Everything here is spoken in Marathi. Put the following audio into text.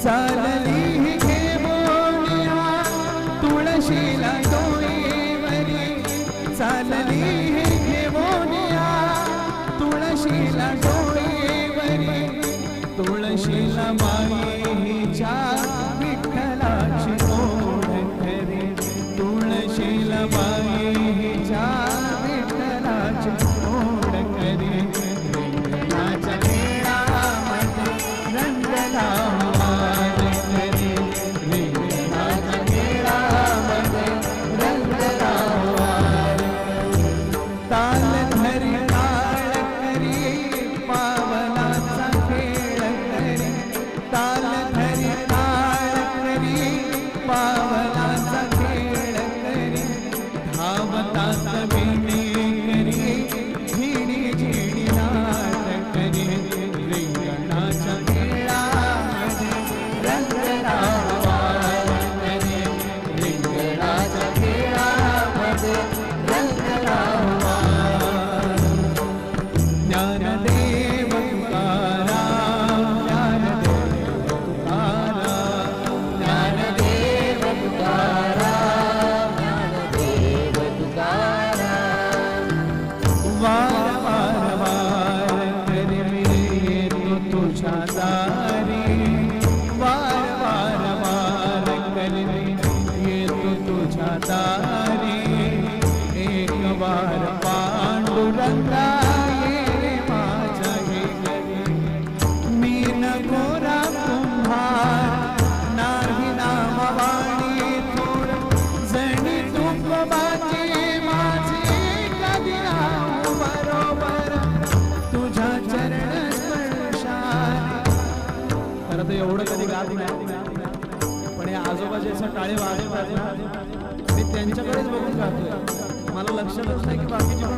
在美丽。पण हे आजोबा जसा टाळे वाजवतात मी त्यांच्याकडेच बघून जातोय मला लक्षातच नाही की बाकीचे